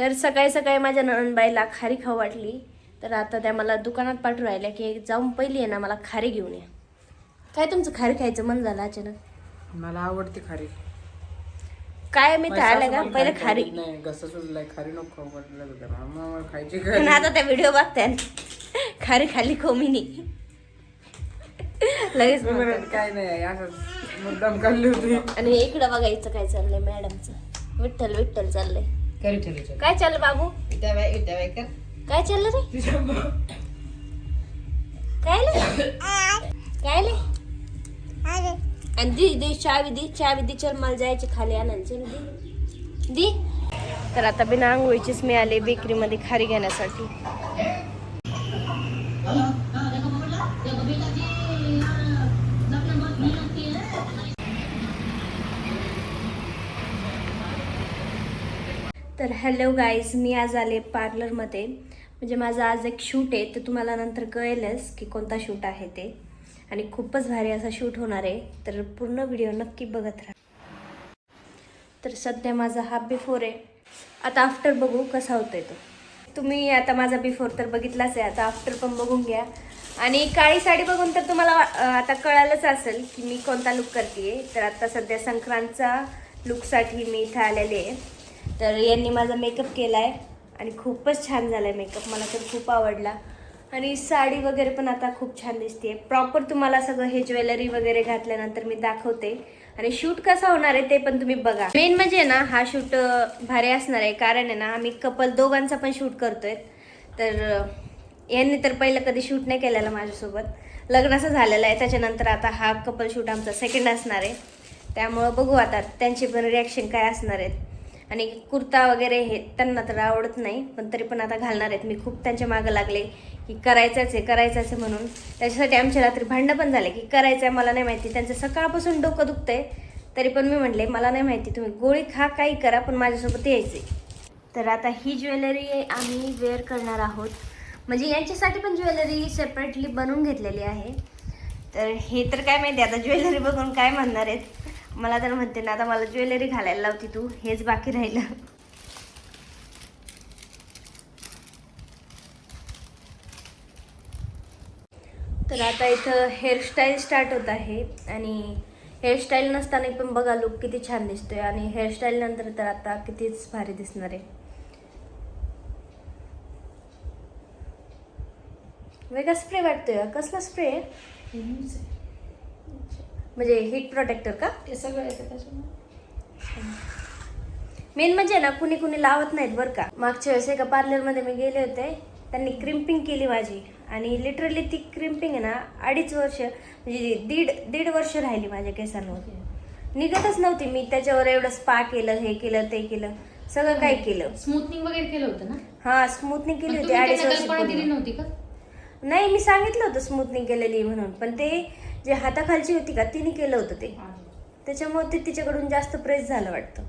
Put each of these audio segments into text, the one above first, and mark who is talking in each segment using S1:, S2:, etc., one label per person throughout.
S1: तर सकाळी सकाळी माझ्या नणंदबाईला खारी खाऊ वाटली. तर आता त्या मला दुकानात पाठवून राहिल्या की जाऊन पहिली आहे ना मला खारी घेऊन या. काय तुमचं खारी खायचं? मन झालं अचानक.
S2: मला आवडते खारी.
S1: काय मी तर आलं का? पहिलं खारी.
S2: नाही. घसा खारी नको खाऊ वाटलं होतं. मग मला खायची
S1: पण
S2: खारी
S1: आता त्या व्हिडिओ बघताय. खारी खाली कोमिनी. लगेच
S2: मी
S1: म्हणतात.
S2: म्हणत काय नाही असं मुद्दाम काढली होती.
S1: आणि इकडं बघायचं काय चाललंय मॅडमचं. विठ्ठल विठ्ठल चाललंय.
S3: करू
S1: काय चाललं बाबू
S3: कर
S1: काय चाललं रे काय ले काय ले आणि दी दी चावी दी चावी दी चल मला जायचे खाली आणायचे दी दी तर आता बिना आंघोळीचीच मी आले बेकरीमध्ये खारी घेण्यासाठी तर हॅलो गाईज मी आज आले पार्लरमध्ये म्हणजे माझं आज एक शूट आहे तर तुम्हाला नंतर कळेलच की कोणता शूट आहे ते. आणि खूपच भारी असा शूट होणार आहे तर पूर्ण व्हिडिओ नक्की बघत राहा. तर सध्या माझा हा बिफोर आहे. आता आफ्टर बघू कसा होतोय तो. तुम्ही आता माझा बिफोर तर बघितलाच आहे आता आफ्टर पण बघून घ्या. आणि काळी साडी बघून तर तुम्हाला आता कळालंच असेल की मी कोणता लुक करते तर आता सध्या संक्रांतचा लुकसाठी मी इथं आलेले आहे. तर यांनी माझा मेकअप केला आहे आणि खूपच छान झाला आहे मेकअप मला तर खूप आवडला. आणि साडी वगैरे पण आता खूप छान दिसते प्रॉपर तुम्हाला सगळं हे ज्वेलरी वगैरे घातल्यानंतर मी दाखवते. आणि शूट कसा होणार आहे ते पण तुम्ही बघा. मेन म्हणजे ना हा शूट भारी असणार आहे. कारण आहे ना आम्ही कपल दोघांचा पण शूट करतोय. तर यांनी तर पहिलं कधी शूट नाही केलेलं माझ्यासोबत. लग्नाचं झालेलं आहे. त्याच्यानंतर आता हा कपल शूट आमचा सेकंड असणार आहे. त्यामुळं बघू आता त्यांचे पण रिॲक्शन काय असणार आहेत. आणि कुर्ता वगैरे हे त्यांना तर आवडत नाही पण तरी पण आता घालणार आहेत. मी खूप त्यांच्या मागं लागले की करायचंच आहे करायचंच आहे म्हणून. त्याच्यासाठी आमच्या रात्री भांडणं पण झाले की करायचं आहे मला नाही माहिती. त्यांचं सकाळपासून डोकं दुखतंय तरी पण मी म्हटले मला नाही माहिती तुम्ही गोळी खा काही करा पण माझ्यासोबत यायचे तर आता ही ज्वेलरी आम्ही वेअर करणार आहोत. म्हणजे यांच्यासाठी पण ज्वेलरी सेपरेटली बनवून घेतलेली आहे. तर हे तर काय माहिती आता ज्वेलरी बघून काय म्हणणार आहेत. मला तर म्हणते ना आता मला ज्वेलरी घालायला लावती तू हेच बाकी राहिलं. तर आता इथं हेअरस्टाईल स्टार्ट होत आहे आणि हेअरस्टाईल नसताना पण बघा लुक किती छान दिसतोय आणि हेअरस्टाईल नंतर तर आता कितीच भारी दिसणार आहे. वेगळा स्प्रे वाटतोय कसला स्प्रे आहे म्हणजे हीट प्रोटेक्टर का?
S3: ते सगळं येतं त्याच्यामुळे.
S1: मेन म्हणजे ना कुणी कुणी लावत नाहीत बरं का. मागच्या वेळेस एका पार्लरमध्ये मी गेले होते. त्यांनी क्रिम्पिंग केली माझी. आणि लिटरली ती क्रिम्पिंग आहे ना अडीच वर्ष म्हणजे दीड दीड वर्ष राहिली माझ्या केसांवर निघतच नव्हती मी. त्याच्यावर एवढं स्पा केलं हे केलं ते केलं. सगळं काय केलं.
S4: स्मूथनिंग वगैरे केलं होतं ना?
S1: हा स्मूथनिंग केली होती अडीच वर्ष
S4: दिली. नव्हती का?
S1: नाही मी सांगितलं होतं स्मूथनिंग केलेली म्हणून पण ते जे हाताखालची होती का तिने केलं होतं ते. त्याच्यामुळे ते तिच्याकडून जास्त प्रेस झालं वाटतं.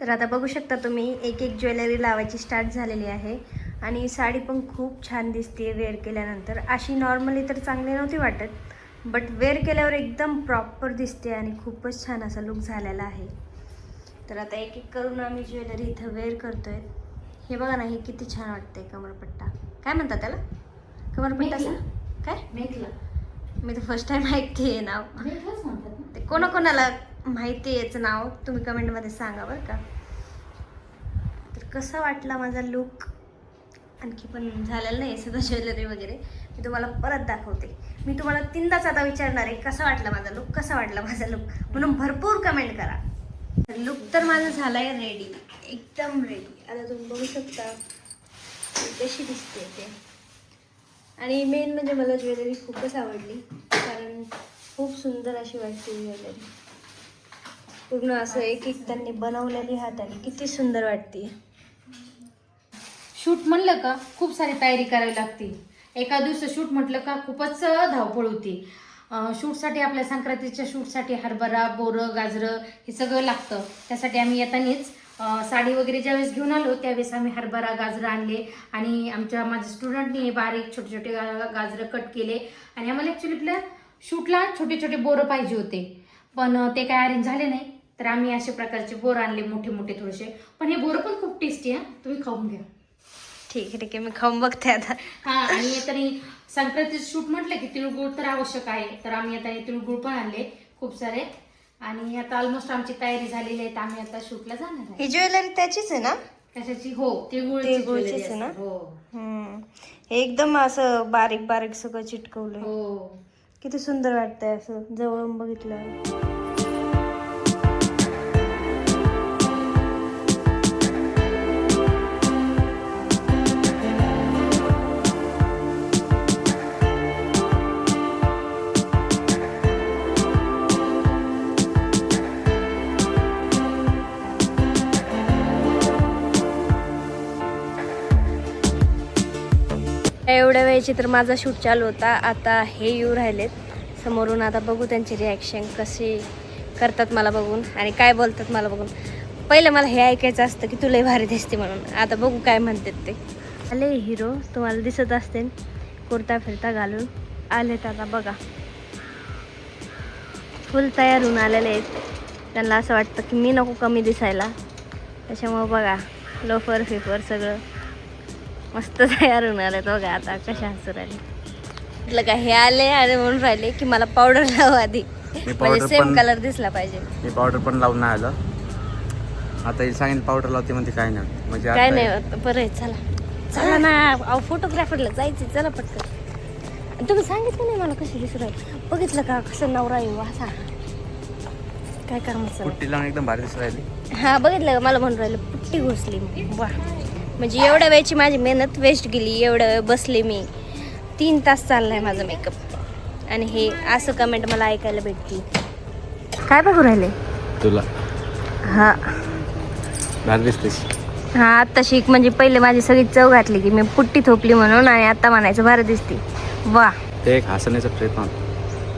S1: तर आता बघू शकता तुम्ही एक एक ज्वेलरी लावायची स्टार्ट झालेली आहे. आणि साडी पण खूप छान दिसते वेअर केल्यानंतर. अशी नॉर्मली तर चांगली नव्हती वाटत बट वेअर केल्यावर एकदम प्रॉपर दिसते आणि खूपच छान असा लुक झालेला आहे. तर आता एक एक करून आम्ही ज्वेलरी इथं वेअर करतोय. हे बघा ना हे किती छान वाटतंय कमरपट्टा. काय म्हणतात त्याला? कमरपट्टा
S4: मेखला.
S1: काय?
S4: मेघला
S1: मी तर फर्स्ट टाइम ऐकते नाव.
S4: मेघलाच म्हणतात ना.
S1: ते कोणाकोणाला माहिती आहे याचं नाव? तुम्ही कमेंटमध्ये सांगा बरं का. तर कसा वाटला माझा लुक आणखी पण झालेलं नाही सगळं ज्वेलरी वगैरे. मी तुम्हाला परत दाखवते. मी तुम्हाला तीनदाच आता विचारणार आहे कसा वाटला माझा लुक कसा वाटला माझा लुक म्हणून भरपूर कमेंट करा. लुक तर माझा झालाय रेडी एकदम रेडी आता तुम्ही बघू शकता. कशी दिसते ते. आणि मेन म्हणजे मला ज्वेलरी खूपच आवडली. कारण खूप सुंदर अशी वाटते ज्वेलरी पूर्ण असं एक एक त्यांनी बनवलेली हाताने किती सुंदर वाटते.
S4: शूट म्हणलं का खूप सारी तयारी करावी लागते. एका दिवस शूट म्हटलं का खूपच धावपळ होती. शूटसाठी आपल्या संक्रांतीच्या शूटसाठी हरभरा बोरं गाजरं हे सगळं लागतं. त्यासाठी आम्ही येतानीच साडी वगैरे ज्यावेळेस घेऊन आलो त्यावेळेस आम्ही हरभरा गाजरं आणले. आणि आमच्या माझ्या स्टुडंटनी बारीक छोटे छोटे गा- गाजरं कट केले. आणि आम्हाला ॲक्च्युली आपल्या शूटला छोटे छोटे बोरं पाहिजे होते. पण ते काय अरेंज झाले नाही. तर आम्ही अशा प्रकारचे बोर आणले मोठे मोठे थोडेसे. पण हे बोर पण खूप टेस्टी आहे तुम्ही खाऊन घ्या.
S1: ठीक आहे ठीक आहे. मी खाऊन बघते आता.
S4: हा आणि तरी संक्रांतीचं शूट म्हटलं की तिळगुळ तर आवश्यक आहे. तर आम्ही आता हे तिळगुळ पण आणले खूप सारे. आणि आता ऑलमोस्ट आमची तयारी झालेली आहे तर आम्ही आता शूटला जाणार आहे.
S1: ही ज्वेलरी त्याचीच आहे ना?
S4: कशाची? हो तिळगुळ
S1: तिळगुळचीच आहे ना?
S4: हो.
S1: हम्म. हे एकदम असं बारीक बारीक सगळं चिटकवलंय.
S4: हो.
S1: किती सुंदर वाटतंय असं जवळून बघितलं एवढ्या तर माझा शूट चालू होता. आता हे येऊ राहिलेत. समोरून आता बघू त्यांचे रिॲक्शन कसे करतात मला बघून आणि काय बोलतात मला बघून. पहिलं मला हे ऐकायचं असतं की तुला भारी दिसते म्हणून. आता बघू काय म्हणतात ते. आले हिरो तुम्हाला दिसत असते कुर्ता फिरता घालून आलेत आता बघा. फुल तयार होऊन आलेले आहेत. त्यांना असं वाटतं की मी नको कमी दिसायला. त्याच्यामुळं बघा लोफर फिफर सगळं. मस्त तयार होऊन आले बघा आता कशा हसू राहिले. म्हटलं का हे आले आणि म्हणून राहिले की मला पावडर लाव आधी. म्हणजे
S2: powder
S1: सेम
S2: पण-
S1: कलर दिसला पाहिजे.
S2: मी पावडर पण लावून नाही आलं. आता हिला सांगितलं पावडर लावते म्हणते काय नाही. म्हणजे
S1: काय
S2: आता-
S1: नाही. बरं आहे चला. चला ना फोटोग्राफरला जायचं चला पटकन. आणि तुम्ही सांगितलं नाही मला कशी दिसू राहील. बघितलं का कसं नवरा येऊ असा काय कामाचं?
S2: लावून एकदम भारी दिसू राहिली.
S1: हा बघितलं का? मला म्हणून राहिलं पुट्टी घुसली. वा म्हणजे एवढ्या वेळची माझी मेहनत वेस्ट गेली एवढ्या वेळ बसले मी. तीन तास चाललाय माझा मेकअप आणि हे असं कमेंट मला ऐकायला भेटती काय बघू राहिले?
S2: तुला.
S1: हा.
S2: भारी
S1: हा आत्ता शिक. म्हणजे पहिले माझी सगळी चव घातली की मी पुट्टी थोपली म्हणून आणि आता म्हणायचं बरं दिसते. वा.
S2: ते एक हसण्याचा प्रयत्न.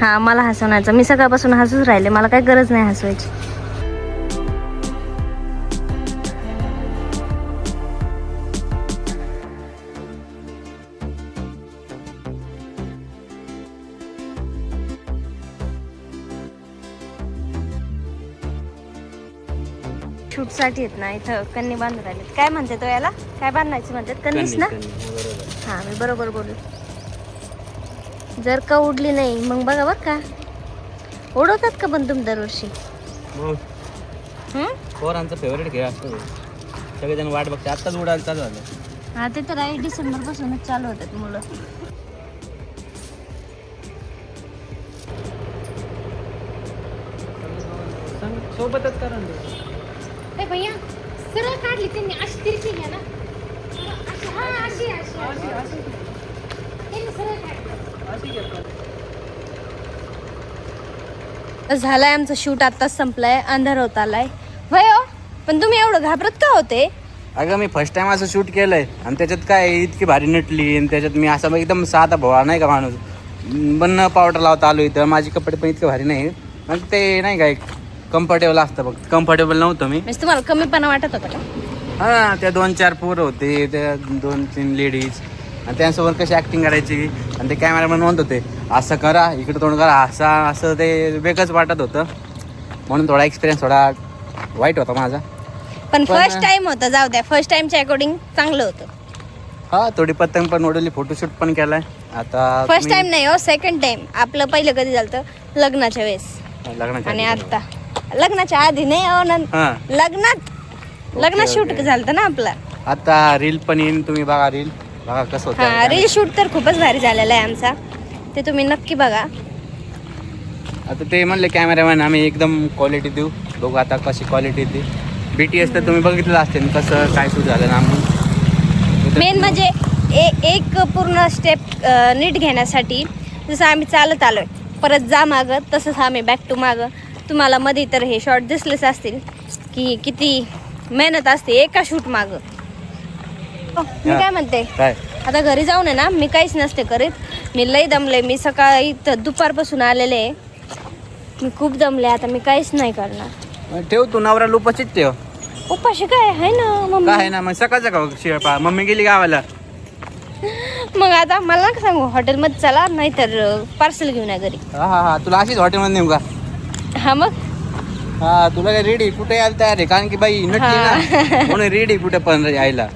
S1: हा मला हसवण्याचं. मी सकाळपासून हसूच राहिले. मला काही गरज नाही हसवायची. शूटसाठी आहेत ना इथं कन्नी बांधत आले काय म्हणते तो याला? काय बांधायचं म्हणतात कन्नीच ना? हा मी बरोबर बोलू. जर का उडली नाही मग बघा बरं का. उडवतात का पण तुम्ही दरवर्षी?
S2: पोरांचा फेवरेट खेळ असतो सगळेजण वाट बघते. आत्ताच उडायला चालू झालं.
S1: हा ते तर आहे. डिसेंबर पासूनच चालू होतात मुलं.
S2: सोबतच करा
S4: ए भैया सरळ काढली त्यांनी अशी तिरकी घ्या ना. अशी हा अशी अशी अशी. अशी त्यांनी सरळ काढली.
S1: झालाय आमचं शूट आत्ताच संपलाय अंधार होत आलाय. वय हो पण तुम्ही एवढं घाबरत का होते?
S2: अगं मी फर्स्ट टाइम असं शूट केलंय. आणि त्याच्यात काय इतकी भारी नटली आणि त्याच्यात मी असा एकदम साधा भोळा नाही का माणूस? पण पावडर लावता आलो इथं. माझे कपडे पण इतके भारी नाही. मग ते नाही काय कम्फर्टेबल असतं बघ. कम्फर्टेबल नव्हतं मी.
S1: म्हणजे तुम्हाला कमीपणा वाटत होता का?
S2: हां त्या दोन चार पोरं होते त्या दोन तीन लेडीज आणि त्यांच्यासोबत कशी ॲक्टिंग करायची? आणि ते कॅमेरामॅन म्हणत होते असं करा इकडे तोंड करा. असं असं ते वेगळंच वाटत होतं. म्हणून थोडा एक्सपिरियन्स थोडा वाईट होता माझा.
S1: पण
S2: पण-
S1: फर्स्ट टाइम होतं जाऊ द्या. फर्स्ट टाइमच्या अकॉर्डिंग चांगलं होतं.
S2: हा थोडी पतंग पण उडवली फोटोशूट पण केलाय. आता
S1: फर्स्ट
S2: तुम्ही-
S1: टाइम नाही हो सेकंड टाइम आपलं पहिलं कधी झालं लग्नाच्या वेळेस.
S2: लग्नाच्या
S1: आणि
S2: आधी.
S1: आता लग्नाच्या आधी नाही हो नं-
S2: हा.
S1: लग्नात लग्नात
S2: ओके,
S1: शूट. झालं ना आपलं.
S2: आता रील पण येईन तुम्ही बघा रील. बघा कसं
S1: हा
S2: होतं
S1: रील शूट तर खूपच भारी झालेला आहे आमचा. ते तुम्ही नक्की बघा.
S2: आता ते म्हणले कॅमेरामॅन आम्ही एकदम क्वालिटी देऊ. बघू आता कशी क्वालिटी ती. बी टी एस तर तुम्ही बघितलं असते कसं काय सुरू झालं ना आम्ही.
S1: मेन म्हणजे ए एक पूर्ण स्टेप नीट घेण्यासाठी जसं आम्ही चालत आलोय. परत जा मागं तसंच आम्ही बॅक टू मागं. तुम्हाला मध्ये तर हे शॉर्ट दिसलेच असतील की किती मेहनत असते एका शूट मागं. हो, मी. काय म्हणते?
S2: काय?
S1: आता घरी जाऊन आहे ना मी काहीच नसते करीत. मी लई दमले मी सकाळी तर दुपारपासून आलेले आहे. मी खूप दमले आता मी काहीच नाही करणार.
S2: ठेव तू नवरा लुपाचीच ठेव.
S1: उपाशी काय? आहे ना
S2: काय आहे
S1: मम्मी
S2: ना मग सकाळचं का शिळपा मम्मी गेली गावाला.
S1: मग आता मला सांगू हॉटेलमध्ये चला नाहीतर पार्सल घेऊन या घरी.
S2: हा हा हा. तुला अशीच हॉटेलमध्ये नेऊ का?
S1: हा मग?
S2: हा तुला काय रेडी कुठे यायला तयार आहे? कारण की बाई नटली ना. म्हणून रेडी कुठे पण यायला?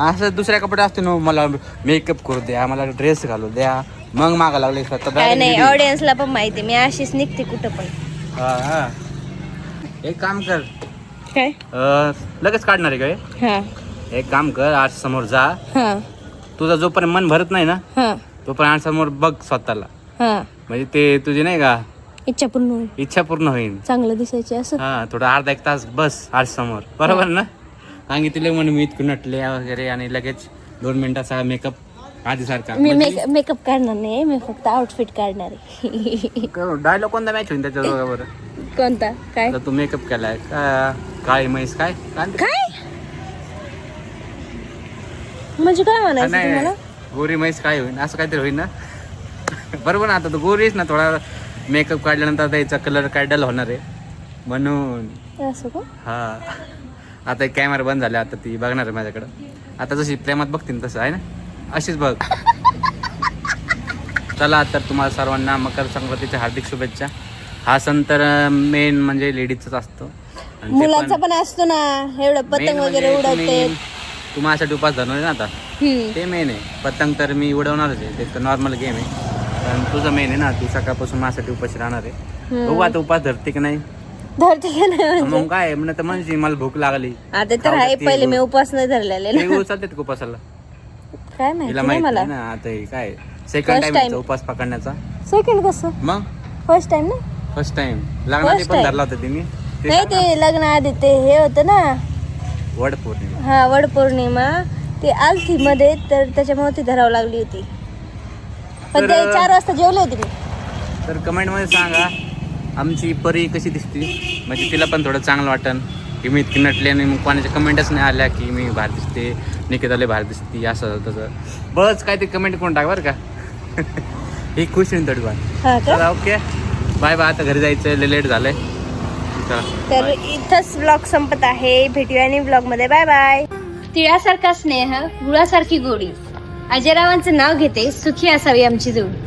S2: असं दुसऱ्या कपडे असते ना मला मेकअप करू द्या मला ड्रेस घालू द्या. मग मागा लागले
S1: काय नाही. ऑडियन्सला पण माहिती मी अशीच निघते कुठं पण.
S2: हा, हा. एक काम कर.
S1: काय?
S2: लगेच काढणार आहे काय
S1: हा?
S2: एक काम कर आज समोर जा.
S1: हा.
S2: तुझं जोपर्यंत मन भरत नाही ना
S1: हा.
S2: तोपर्यंत आज समोर बघ स्वतःला.
S1: हा.
S2: म्हणजे ते तुझी नाही का
S1: इच्छा पूर्ण होईल.
S2: इच्छा पूर्ण होईल.
S1: चांगलं दिसायचे असं.
S2: हा थोडं अर्धा एक तास बस आज समोर. बरोबर ना? सांगितले म्हणून मी इतकं नटले वगैरे आणि लगेच दोन मिनिटाचा मेकअप आधी सारखा
S1: मी मेक मेकअप काढणार नाही मी फक्त आउटफिट काढणार आहे.
S2: डायलॉग कोणता मॅच होईल त्याच्या दोघांवर
S1: कोणता? काय?
S2: तर तू मेकअप केलाय. का काळी म्हैस काय? काय म्हणते?
S1: काय? म्हणजे काय म्हणायचं
S2: नाही,
S1: तुम्हाला?
S2: गोरी म्हैस काय होईल असं काहीतरी होईल ना? बरोबर ना आता तू गोरीच ना थोडा मेकअप काढल्यानंतर त्याचा कलर काय डल होणार आहे? म्हणून.
S1: असं का?
S2: हा. आता कॅमेरा बंद झाला आता ती बघणार आहे माझ्याकडं. आता जशी प्रेमात बघते ना तसं आहे ना? अशीच बघ. चला तर तुम्हाला सर्वांना मकर संक्रांतीच्या हार्दिक शुभेच्छा. हा सण तर मेन म्हणजे लेडीजचाच असतो.
S1: मुलांचा
S2: पण
S1: असतो ना एवढं पतंग
S2: म्हणजे
S1: वगैरे उडवते.
S2: तुम्ही- तू माझ्यासाठी उपास धरणार ना आता. ते मेन आहे. पतंग तर मी उडवणारच आहे ते तर नॉर्मल गेम आहे. पण तुझं मेन आहे ना तू सकाळपासून माझ्यासाठी उपाशी राहणार आहे. बघू आता उपास धरते की नाही.
S1: धरते का नाही म्हणजे?
S2: मग काय म्हणत म्हणजे मला भूक लागली.
S1: आता तर
S2: खाऊ
S1: आहे पहिले मी उपास नाही धरलेले.
S2: ते
S1: ना
S2: का उपासाला?
S1: काय माहिती
S2: तिला
S1: नाही
S2: माहीत
S1: मला.
S2: नाही ना आता हे काय सेकंड
S1: First
S2: टाइम
S1: time.
S2: उपास पकडण्याचा.
S1: सेकंड कसं?
S2: मग?
S1: फर्स्ट टाइम ना?
S2: फर्स्ट टाइम
S1: First
S2: पण
S1: time.
S2: धरला होता तिने. ते
S1: नाही ते लग्न आधी ते हे होतं ना.
S2: वड पौर्णिमा
S1: हा वड पौर्णिमा ते आलती मध्ये तर त्याच्यामुळे ती धरावं लागली होती. पण ते
S2: तर-
S1: चार वाजता जेवले होते मी.
S2: तर कमेंटमध्ये सांगा आमची परी कशी दिसते? म्हणजे तिला पण थोडं चांगलं वाटन. की मी इतकी नटली आणि मग कोणाच्या कमेंटच नाही आल्या की मी बाहेर दिसते निकेताले बाहेर दिसते असं तसं. बस काय ते कमेंट करून टाक बरं का. ही खुश होईल थोडी
S1: हा का?
S2: चला ओके. Bye bye. आता घरी जायचं लय लेट झालंय. चला.
S1: तर इथंच ब्लॉग संपत आहे. भेटूया आणि ब्लॉगमध्ये. Bye bye. तिळासारखा स्नेह गुळासारखी गोडी. अजयरावांचं नाव घेते सुखी असावी आमची जोडी.